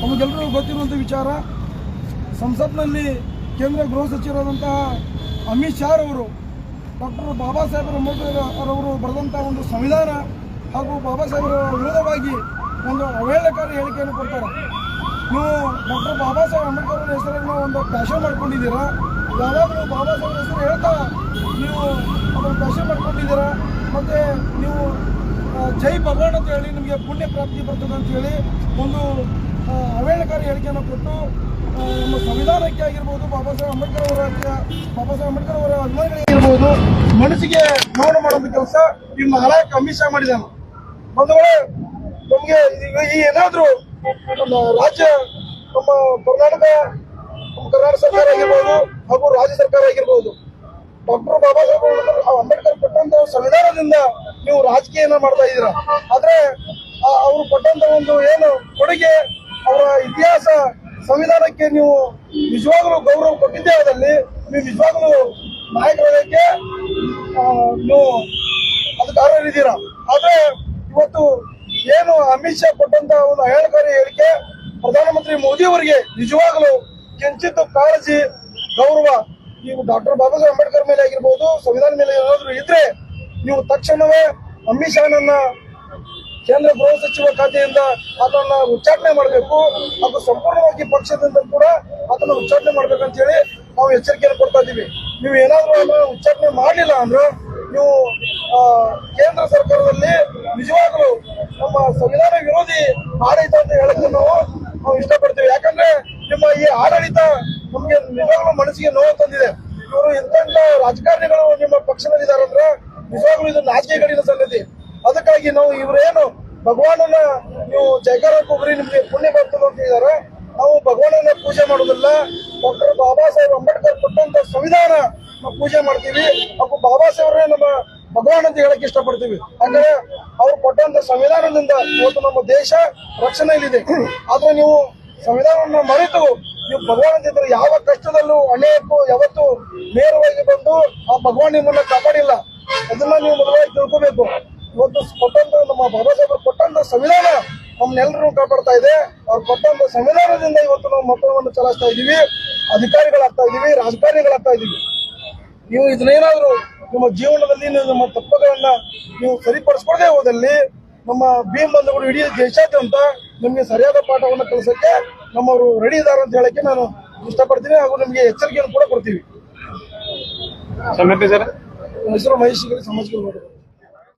ನಮಗೆಲ್ಲರಿಗೂ ಗೊತ್ತಿರುವಂಥ ವಿಚಾರ. ಸಂಸತ್ನಲ್ಲಿ ಕೇಂದ್ರ ಗೃಹ ಸಚಿವರಾದಂತಹ ಅಮಿತ್ ಶಾ ಅವರು ಡಾಕ್ಟರ್ ಬಾಬಾ ಸಾಹೇಬರ ಅಂಬೇಡ್ಕರ್ ಅವರವರು ಬರೆದಂಥ ಒಂದು ಸಂವಿಧಾನ ಹಾಗೂ ಬಾಬಾ ಸಾಹೇಬರ ವಿರೋಧವಾಗಿ ಒಂದು ಅವಹೇಳನಕಾರಿ ಹೇಳಿಕೆಯನ್ನು ಕೊಡ್ತಾರೆ. ನೀವು ಡಾಕ್ಟರ್ ಬಾಬಾ ಸಾಹೇಬ್ ಅಂಬೇಡ್ಕರ್ ಅವರ ಹೆಸರನ್ನು ಒಂದು ಪ್ಯಾಷನ್ ಮಾಡ್ಕೊಂಡಿದ್ದೀರಾ? ಯಾವಾಗಲೂ ಬಾಬಾ ಸಾಹೇಬ್ ಹೆಸರು ಹೇಳ್ತಾ ನೀವು ಅದನ್ನು ಪ್ಯಾಷನ್ ಮಾಡ್ಕೊಂಡಿದ್ದೀರಾ? ಮತ್ತು ನೀವು ಜೈ ಭಗವಾನ್ ಅಂತ ಹೇಳಿ ನಿಮಗೆ ಪುಣ್ಯ ಪ್ರಾಪ್ತಿ ಬರ್ತದೆ ಅಂತ ಹೇಳಿ ಒಂದು ಆ, ಅವಹೇಳನಕಾರಿ ಹೇಳಿಕೆಯನ್ನು ಕೊಟ್ಟು ನಮ್ಮ ಸಂವಿಧಾನಕ್ಕೆ ಆಗಿರ್ಬೋದು ಬಾಬಾ ಸಾಹೇಬ್ ಅಂಬೇಡ್ಕರ್ ಅವರ ಬಾಬಾ ಸಾಹೇಬ್ ಅಂಬೇಡ್ಕರ್ ಅವರ ಅಭಿಮಾನಿಗಳಿಗಿರ್ಬೋದು ಮನಸ್ಸಿಗೆ ನೋವು ಮಾಡುವ ಕೆಲಸ ನಿಮ್ಮ ನಾಲ್ಕು ಅಮಿತ್ ಶಾ ಮಾಡಿದಾನೆ ಒಂದು ನಮಗೆ ಈ ಏನಾದರೂ ನಮ್ಮ ರಾಜ್ಯ ನಮ್ಮ ಕರ್ನಾಟಕ ನಮ್ಮ ಕರ್ನಾಟಕ ಸರ್ಕಾರ ಆಗಿರ್ಬೋದು ಹಾಗೂ ರಾಜ್ಯ ಸರ್ಕಾರ ಆಗಿರ್ಬೋದು ಡಾಕ್ಟರ್ ಬಾಬಾ ಸಾಹೇಬ್ ಅಂಬೇಡ್ಕರ್ ಕೊಟ್ಟಂತ ಸಂವಿಧಾನದಿಂದ ನೀವು ರಾಜಕೀಯನ ಮಾಡ್ತಾ ಇದ್ದೀರಾ? ಆದ್ರೆ ಅವರು ಕೊಟ್ಟಂತ ಒಂದು ಏನು ಕೊಡುಗೆ ಇತಿಹಾಸ ಸಂವಿಧಾನಕ್ಕೆ ನೀವು ನಿಜವಾಗ್ಲೂ ಗೌರವ ಕೊಟ್ಟಿದ್ದೇ ಅದರಲ್ಲಿ ನೀವು ನಿಜವಾಗ್ಲೂ ನಾಯಕರಾಗಕ್ಕೆ ನೀವು ಅದಕ್ಕೆ ಅರ್ಹರಿದ್ದೀರಾ ಆದ್ರೆ ಇವತ್ತು ಏನು ಅಮಿತ್ ಶಾ ಕೊಟ್ಟಂತ ಒಂದು ಅಹೇಳಕಾರಿ ಹೇಳಿಕೆ ಪ್ರಧಾನಮಂತ್ರಿ ಮೋದಿ ಅವರಿಗೆ ನಿಜವಾಗ್ಲೂ ಕಿಂಚಿತ್ತು ಕಾಳಜಿ, ಗೌರವ. ನೀವು ಡಾಕ್ಟರ್ ಬಾಬಾ ಅಂಬೇಡ್ಕರ್ ಮೇಲೆ ಆಗಿರ್ಬೋದು ಸಂವಿಧಾನ ಮೇಲೆ ಏನಾದ್ರೂ ಇದ್ರೆ ನೀವು ತಕ್ಷಣವೇ ಅಮಿತ್ ಶಾನನ್ನ ಕೇಂದ್ರ ಗೃಹ ಸಚಿವ ಖಾತೆಯಿಂದ ಅದನ್ನ ಉಚ್ಚಾಟನೆ ಮಾಡಬೇಕು. ಹಾಗೂ ಸಂಪೂರ್ಣವಾಗಿ ಪಕ್ಷದಿಂದ ಕೂಡ ಅದನ್ನು ಉಚ್ಚಾಟನೆ ಮಾಡ್ಬೇಕಂತ ಹೇಳಿ ನಾವು ಎಚ್ಚರಿಕೆಯನ್ನು ಕೊಡ್ತಾ ಇದ್ದೀವಿ ನೀವು ಏನಾದರೂ ಅದನ್ನು ಉಚ್ಚಾಟನೆ ಮಾಡಲಿಲ್ಲ ಅಂದ್ರೆ ನೀವು ಕೇಂದ್ರ ಸರ್ಕಾರದಲ್ಲಿ ನಿಜವಾಗ್ಲೂ ನಮ್ಮ ಸಂವಿಧಾನ ವಿರೋಧಿ ಆಡಳಿತ ಅಂತ ಹೇಳಕ್ಕೆ ನಾವು ನಾವು ಇಷ್ಟಪಡ್ತೀವಿ. ಯಾಕಂದ್ರೆ ನಿಮ್ಮ ಈ ಆಡಳಿತ ನಮಗೆ ನಿಜವಾಗ್ಲೂ ಮನಸ್ಸಿಗೆ ನೋವು ತಂದಿದೆ. ಇವರು ಎಂತೆಂತ ರಾಜಕಾರಣಿಗಳು ನಿಮ್ಮ ಪಕ್ಷದಲ್ಲಿದ್ದಾರೆ ಅಂದ್ರೆ ನಿಜವಾಗ್ಲೂ ಇದು ನಾಚಿಕೆಗಳಿನ ಸಂಗತಿ. ಅದಕ್ಕಾಗಿ ನಾವು ಇವರೇನು ಭಗವಾನನ ನೀವು ಜಯಕಾರ ಕೊಬ್ಬರಿ ನಿಮಗೆ ಪುಣ್ಯ ಬರ್ತದೆ ಅಂತ ಹೇಳಿದಾರೆ, ನಾವು ಭಗವಾನನ ಪೂಜೆ ಮಾಡೋದಿಲ್ಲ ಡಾಕ್ಟರ್ ಬಾಬಾ ಸಾಹೇಬ್ ಅಂಬೇಡ್ಕರ್ ಕೊಟ್ಟಂತ ಸಂವಿಧಾನ ಪೂಜೆ ಮಾಡ್ತೀವಿ. ಹಾಗೂ ಬಾಬಾ ಸಾಹೇಬ್ರೇ ನಮ್ಮ ಭಗವಾನ್ ಅಂತ ಹೇಳಕ್ ಇಷ್ಟಪಡ್ತೀವಿ. ಅಂದ್ರೆ ಅವ್ರು ಕೊಟ್ಟಂತ ಸಂವಿಧಾನದಿಂದ ಇವತ್ತು ನಮ್ಮ ದೇಶ ರಕ್ಷಣೆಯಲ್ಲಿದೆ. ಆದ್ರೆ ನೀವು ಸಂವಿಧಾನವನ್ನು ಮರೆತು ನೀವು ಭಗವಾನ್ ಅಂತಿದ್ರೆ ಯಾವ ಕಷ್ಟದಲ್ಲೂ ಅನೇಕ ಯಾವತ್ತು ನೇರವಾಗಿ ಬಂದು ಆ ಭಗವಾನ್ ನಿಮ್ಮನ್ನ ಕಾಪಾಡಿಲ್ಲ. ಅದನ್ನ ನೀವು ಮೊದಲಾಗಿ ತಿಳ್ಕೋಬೇಕು. ಇವತ್ತು ಕೊಟ್ಟಂತ ನಮ್ಮ ಬಾಬಾ ಸಾಹೇಬರು ಕೊಟ್ಟಂತ ಸಂವಿಧಾನ ನಮ್ಮನ್ನೆಲ್ಲರೂ ಕಾಪಾಡ್ತಾ ಇದೆ. ಅವ್ರು ಕೊಟ್ಟಂತ ಸಂವಿಧಾನದಿಂದ ಇವತ್ತು ನಾವು ಮತವನ್ನು ಚಲಾಯಿಸ್ತಾ ಇದೀವಿ ಅಧಿಕಾರಿಗಳಾಗ್ತಾ ಇದೀವಿ ರಾಜಕಾರಣಿಗಳಾಗ್ತಾ ಇದೀವಿ ನೀವು ಇದನ್ನೇನಾದ್ರೂ ನಿಮ್ಮ ಜೀವನದಲ್ಲಿ ನಿಮ್ಮ ತಪ್ಪುಗಳನ್ನ ನೀವು ಸರಿಪಡಿಸ್ಕೊಡದೆ ಹೋದಲ್ಲಿ ನಮ್ಮ ಭೀಮ್ ಬಂಧುಗಳು ಇಡೀ ದೇಶಾದ್ಯಂತ ನಿಮಗೆ ಸರಿಯಾದ ಪಾಠವನ್ನು ಕಲಿಸಕ್ಕೆ ನಮ್ಮವರು ರೆಡಿ ಇದ್ದಾರೆ ಅಂತ ಹೇಳಕ್ಕೆ ನಾನು ಇಷ್ಟಪಡ್ತೀನಿ ಹಾಗೂ ನಿಮಗೆ ಎಚ್ಚರಿಕೆಯನ್ನು ಕೂಡ ಕೊಡ್ತೀವಿ. ಹೆಸರು ಮಹೇಶ್ ಸಮಾಜ